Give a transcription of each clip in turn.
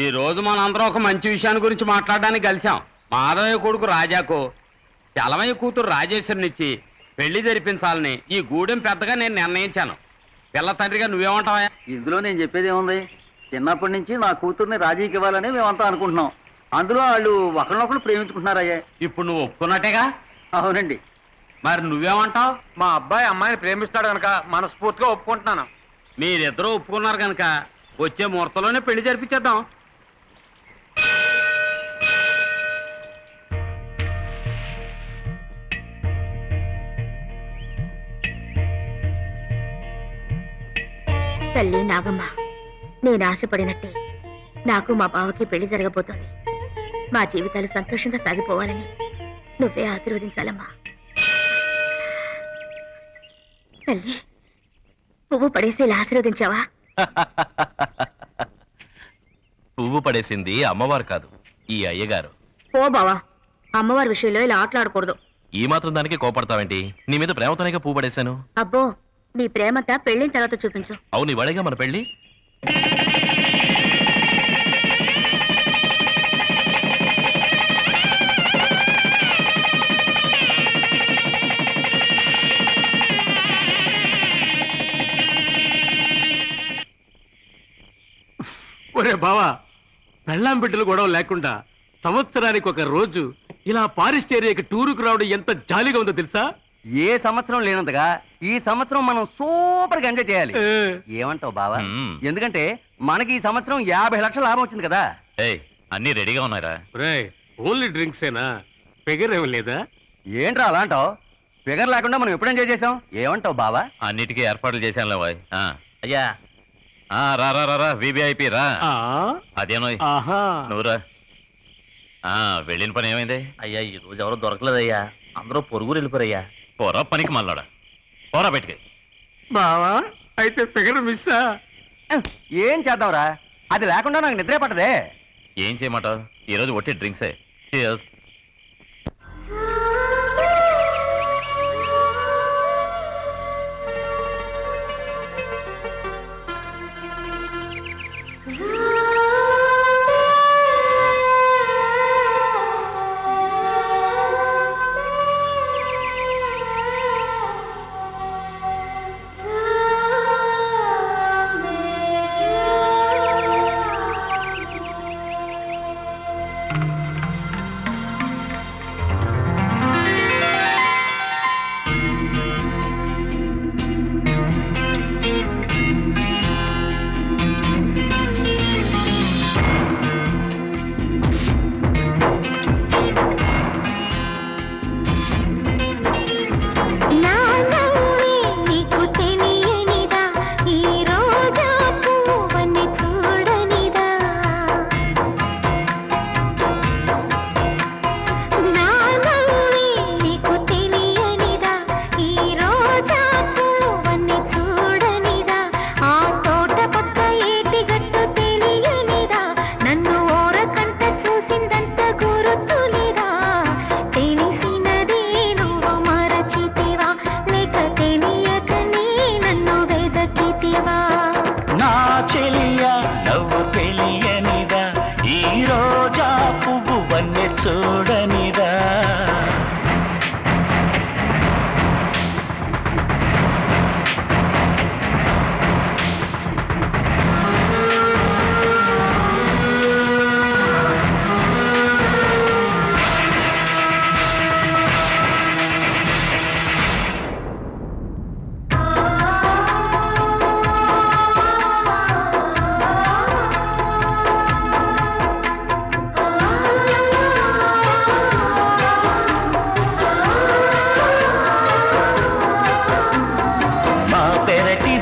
ఈ రోజు మనందరం ఒక మంచి విషయాన్ని గురించి మాట్లాడడానికి కలిసాం మాధవయ్య కొడుకు రాజాకు చలమయ్య కూతురు రాజేశ్వరినిచ్చి పెళ్ళి జరిపించాలని ఈ గూడెం పెద్దగా నేను నిర్ణయించాను. పిల్ల తండ్రిగా నువ్వేమంటావా ఇందులో నేను చెప్పేది ఏముంది? చిన్నప్పటి నుంచి నా కూతుర్ని రాజీకి ఇవ్వాలని మేమంతా అనుకుంటున్నాం. అందులో వాళ్ళు ఒకరినొకరు ప్రేమించుకుంటున్నారయ్యే. ఇప్పుడు నువ్వు ఒప్పుకున్నట్టేగా? అవునండి. మరి నువ్వేమంటావు? మా అబ్బాయి అమ్మాయిని ప్రేమిస్తాడు కనుక మనస్ఫూర్తిగా ఒప్పుకుంటున్నాను. మీరిద్దరూ ఒప్పుకున్నారు కనుక వచ్చే ముహూర్తంలోనే పెళ్ళి జరిపించేద్దాం. తల్లి నాగమ్మ. నేను ఆశపడినట్టే నాకు మా బావకి పెళ్ళి జరగబోతోంది. మా జీవితాలు సంతోషంగా సాగిపోవాలని నువ్వే ఆశీర్వదించాలమ్మా. తల్లి పువ్వు పడేసి ఇలా ఆశీర్వదించావా? పువ్వు పడేసింది అమ్మవారు కాదు ఈ అయ్యగారు. ఓ బావా అమ్మవారి విషయంలో ఇలా ఆటలాడకూడదు. ఈ మాత్రం దానికి కోపడతావేంటి? నీ మీద ప్రేమతోనే పువ్వు పడేశాను. అబ్బో నీ ప్రేమంతా పెళ్ళిన తర్వాత చూపించు. అవును ఇవాళగా మన పెళ్ళి ఒరే బావా పెళ్ళాం బిడ్డలు గొడవ లేకుండా సంవత్సరానికి ఒక రోజు ఇలా ఫారెస్ట్ ఏరియాకి టూరుకు రావడం ఎంత జాలీగా ఉందో తెలుసా? ఏ సంవత్సరం లేనంతగా ఈ సంవత్సరం మనం సూపర్గా ఎంజాయ్ చేయాలి. ఏమంటావు బావా. ఎందుకంటే మనకి ఈ సంవత్సరం యాభై లక్షల లాభం వచ్చింది కదా. అన్నీ రెడీగా ఉన్నారా ఒరేయ్ ఓన్లీ డ్రింక్స్ ఏనా? ఫిగర్ ఏం లేదా? ఏంట్రా అలా అంటావు? ఫిగర్ లేకుండా మనం ఎప్పుడు ఎంజాయ్ చేసాం ఏమంటావు బావా? అన్నిటికీ ఏర్పాట్లు చేశానులే బాయ్. ఆ, అయ్యా. ఆ, రా రా రా, రా వివిఐపి రా. ఆ, అదేనోయ్ ఆహా. నువ్వురా ఆ వెళ్ళిన పని ఏమైంది? అయ్యా ఈ రోజు ఎవరో దొరకలేదయ్యా. అందరూ పొరుగురు వెళ్ళిపోరయ్యా పోరా పనికి మళ్ళాడా? పోరా బయటికి. బావా అయితే ఫిగర్ మిస్సా? ఏం చేద్దాంరా? అది లేకుండా నాకు నిద్రే పట్టదే. ఏం చేయమంటావు? ఈరోజు ఒట్టి డ్రింక్సే.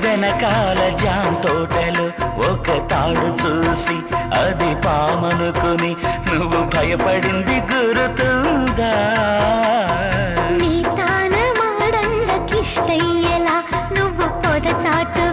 వెనకాల జాం తోటలు ఒక తాడు చూసి అది పామనుకుని నువ్వు భయపడింది గురుతుందా? నీ తాన మాడందకిష్టయ్యేలా నువ్వు పొద చాటు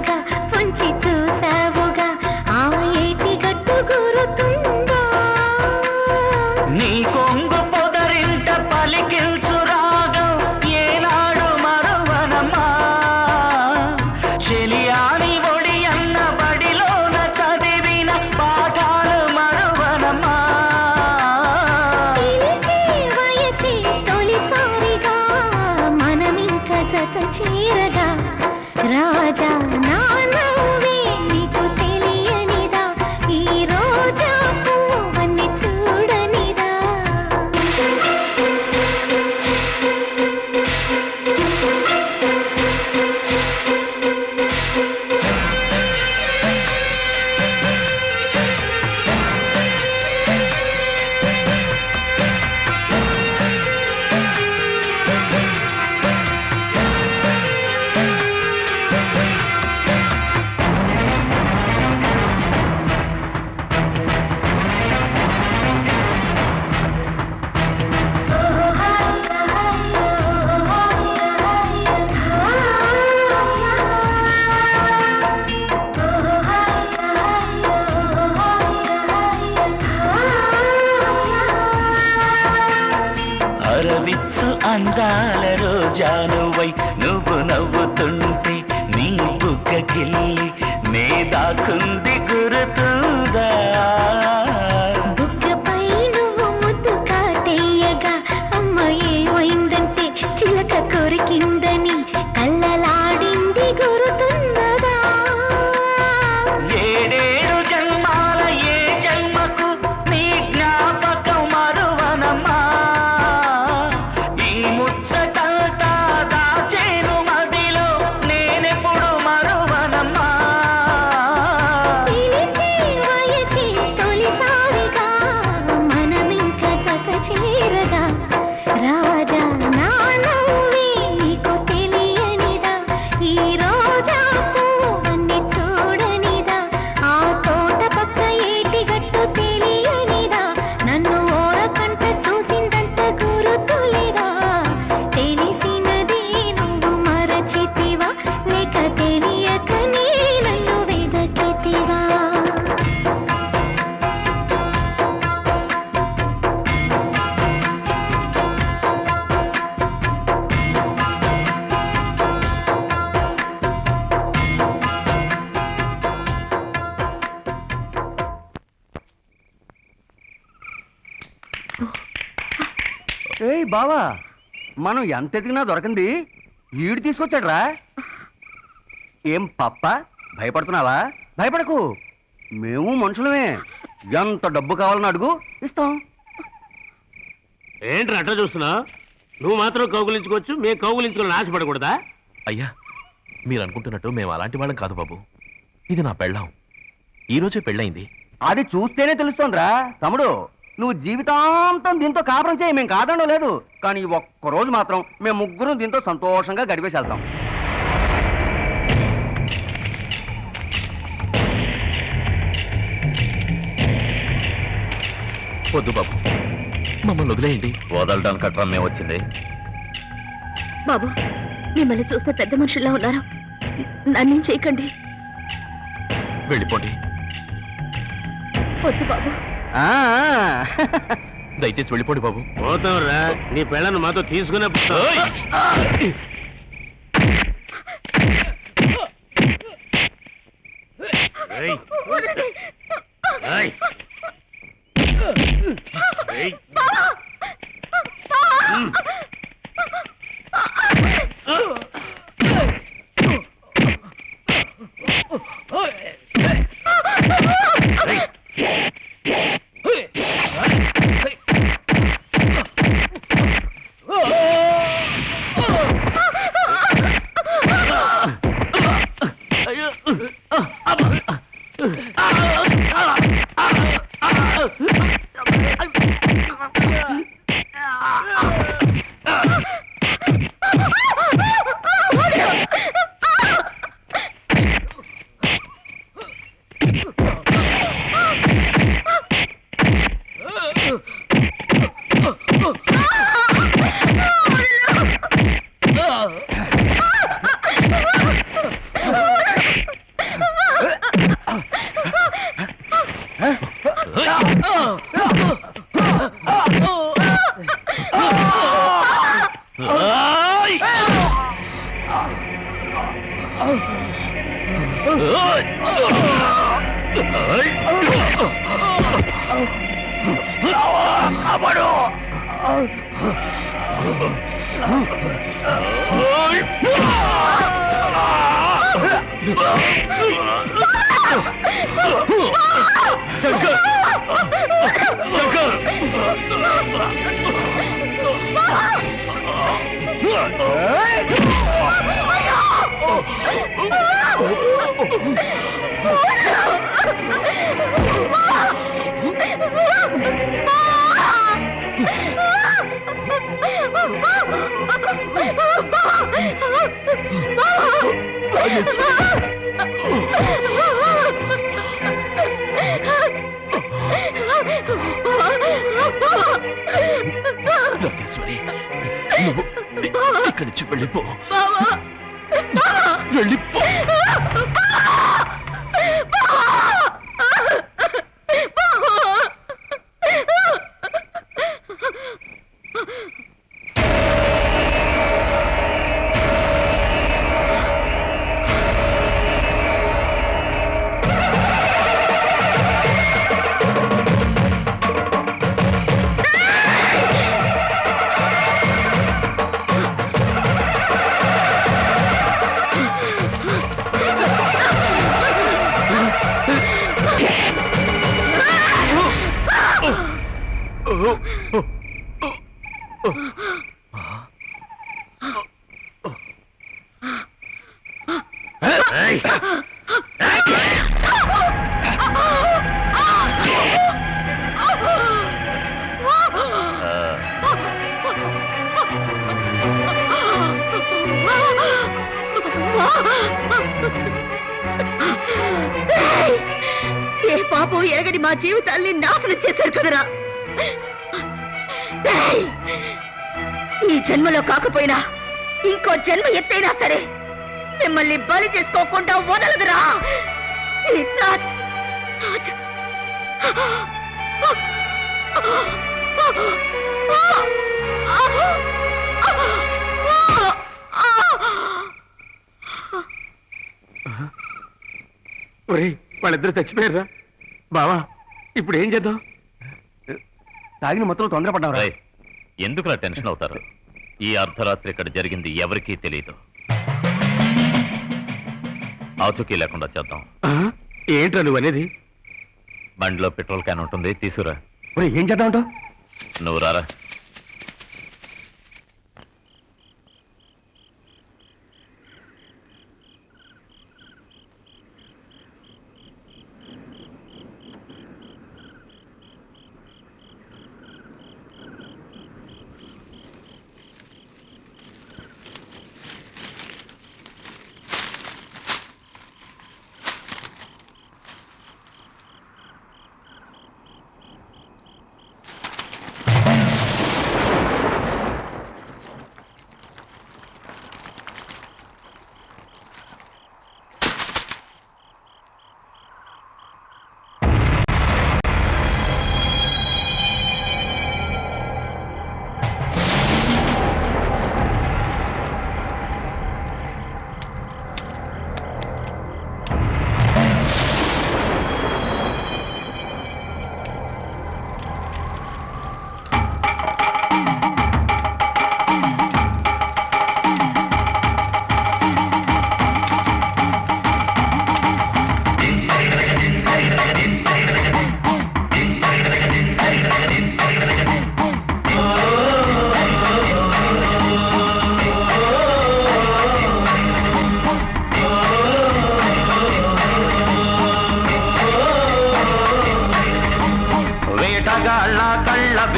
బావా మనం ఎంత ఎదిగినా దొరకంది. ఈడు తీసుకొచ్చాడ్రా. ఏం పప్ప? భయపడుతున్నావా? భయపడకు. మేము మనుషులమే. ఎంత డబ్బు కావాలని అడుగు. ఇస్తాం. ఏంట్రా అట్లా చూస్తున్నా? నువ్వు మాత్రం కౌగులించుకోవచ్చు మేము కౌగులించుకోవాలని ఆశపడకూడదా? అయ్యా మీరు అనుకుంటున్నట్టు మేము అలాంటి వాళ్ళం కాదు బాబు. ఇది నా పెళ్ళాం. ఈ రోజే పెళ్ళయింది. అది చూస్తేనే తెలుస్తోందిరా. తమ్ముడు నువ్వు జీవితాంతం దీంతో కాపురం చేయి మేము కాదనడం లేదు. కానీ ఈ ఒక్క రోజు మాత్రం మేము ముగ్గురం దీంతో సంతోషంగా గడిపేసి వెళ్తాం. వద్దు బాబు. మమ్మల్ని వదిలేయండి. వదలడానికి అట్రా మేము వచ్చింది. బాబు మిమ్మల్ని చూస్తే పెద్ద మనుషుల్లా ఉన్నారు? నన్నేం చేయకండి. వెళ్ళిపోండి. వద్దు బాబు. దయచేసి వెళ్ళిపోండి బాబు. పోతావురా నీ పెళ్ళను మాతో తీసుకునే 杨哥，杨哥，哎，不！లోకేశ్వరి నువ్వు ఇ- ఇక్కడి నుంచి వెళ్ళిపో వెళ్ళిపో ఏ పాపం ఎరగని మా జీవితాల్ని నాశనం చేశారు కదరా. ఈ జన్మలో కాకపోయినా ఇంకో జన్మ ఎత్తైనా సరే మిమ్మల్ని బలి చేసుకోకుండా వదలదురా. Oh! ఒరేయ్ వాళ్ళిద్దరు చచ్చిపోయారా బావా ఇప్పుడు ఏం చేద్దాం? తాగిన మొత్తం తొందరపడ్డావురా. రేయ్, ఎందుకులా టెన్షన్ అవుతారు? ఈ అర్ధరాత్రి ఇక్కడ జరిగింది ఎవరికీ తెలియదు ఆచూకీ లేకుండా చేద్దాం? ఏంట్రా నువ్వు అనేది? బండిలో పెట్రోల్ క్యాన్ ఉంటుంది తీసుకురా. ఏం చేద్దాం అంటావు? నువ్వు రారా.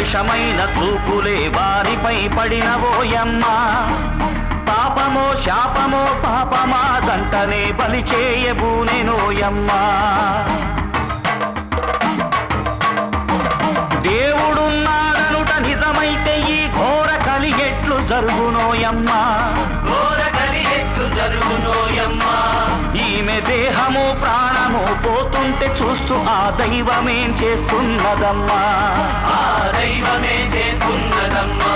కళ్ళ చూపులే వారిపై పడినవోయమ్మా పాపమో శాపమో పాపమా దంటనే బలి చేయబూనెనోయమ్మా దేవుడున్నాడనుట నిజమైతే ఈ ఘోర కలిగెట్లు జరుగునోయమ్మా పోతుంటే చూస్తూ ఆ దైవమేం చేస్తున్నదమ్మా ఆ దైవమే చేస్తున్నదమ్మా.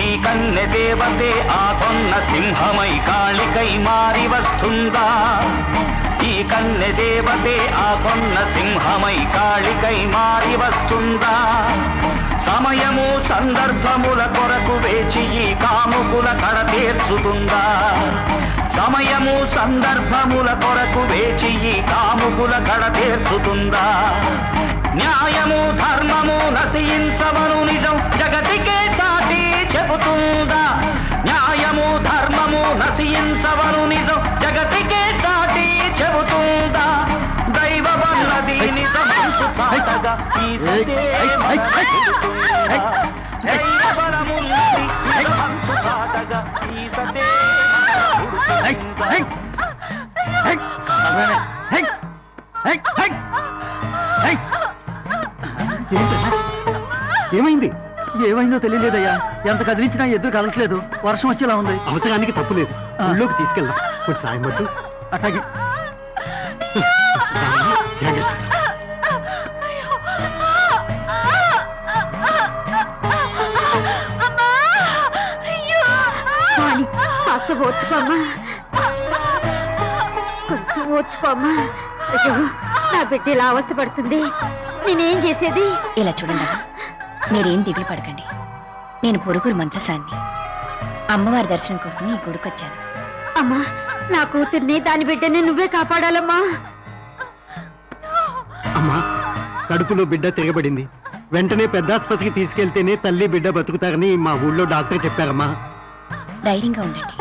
ఈ కన్నె దేవతే ఆ కొన్న సింహమై కాళికై మారి వస్తుందా? ఈ కన్నె దేవతే ఆ కొన్న సింహమై కాళికై మారి వస్తుందా? సమయము సందర్భముల కొరకు వేచి ఈ కాముకుల కడ తీర్చుతుందా? సమయము సందర్భముల కొరకు వేచి ఈ కాముకుల కడ తీర్చుతుందా? న్యాయము ధర్మము నశించవను సతే ఏమైంది? ఏమైందో తెలియలేదయ్యా. ఎంత కదిలించినా ఎదురు కదలట్లేదు. వర్షం వచ్చేలా ఉంది. అవసరానికి తప్పు లేదు. ఊళ్ళోకి తీసుకెళ్దాం. కొంచెం సాయం పట్టు. అట్లాగే. ఓర్చుకోమ్మా. కొంచెం ఓర్చుకోమ్మా. అయ్యో నా బిడ్డ ఇలా అవస్థ పడుతుంది. నేనేం చేసేది? ఇలా చూడండి. మీరేం దిగులు పడకండి. నేను పొరుగురు మంత్రసాన్ని. అమ్మవారి దర్శనం కోసం ఈ గుడికొచ్చాను. అమ్మా నా కూతుర్ని దాని బిడ్డని నువ్వే కాపాడాలమ్మా. అమ్మా కడుపులో బిడ్డ తిరగబడింది. వెంటనే పెద్దాసుపత్రికి తీసుకెళ్తేనే తల్లి బిడ్డ బతుకుతారని మా ఊళ్ళో డాక్టర్ చెప్పారమ్మా. ధైర్యంగా ఉండండి.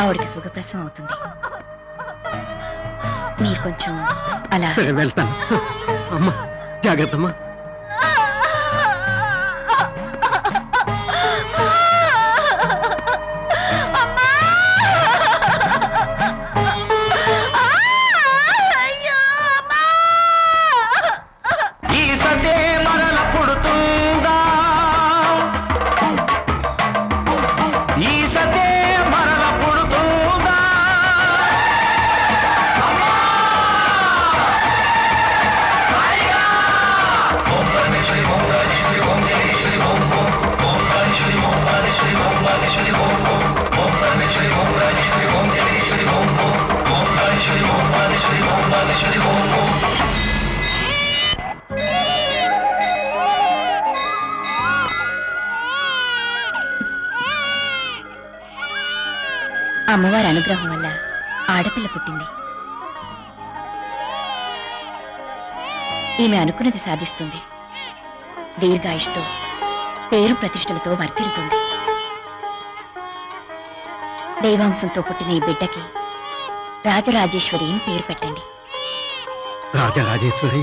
ఆవిడికి సుఖప్రసవం అవుతుంది. మీరు కొంచెం అలా వెళ్తాను. అమ్మా జాగ్రత్త అమ్మా అమ్మవారి అనుగ్రహం వల్ల ఆడపిల్ల పుట్టింది. ఈమె అనుకున్నది సాధిస్తుంది. దీర్ఘాయుష్తో పేరు ప్రతిష్టలతో వర్ధిల్లుతుంది. దైవాంశంతో పుట్టిన ఈ బిడ్డకి రాజరాజేశ్వరి అని పేరు పెట్టండి. రాజరాజేశ్వరి?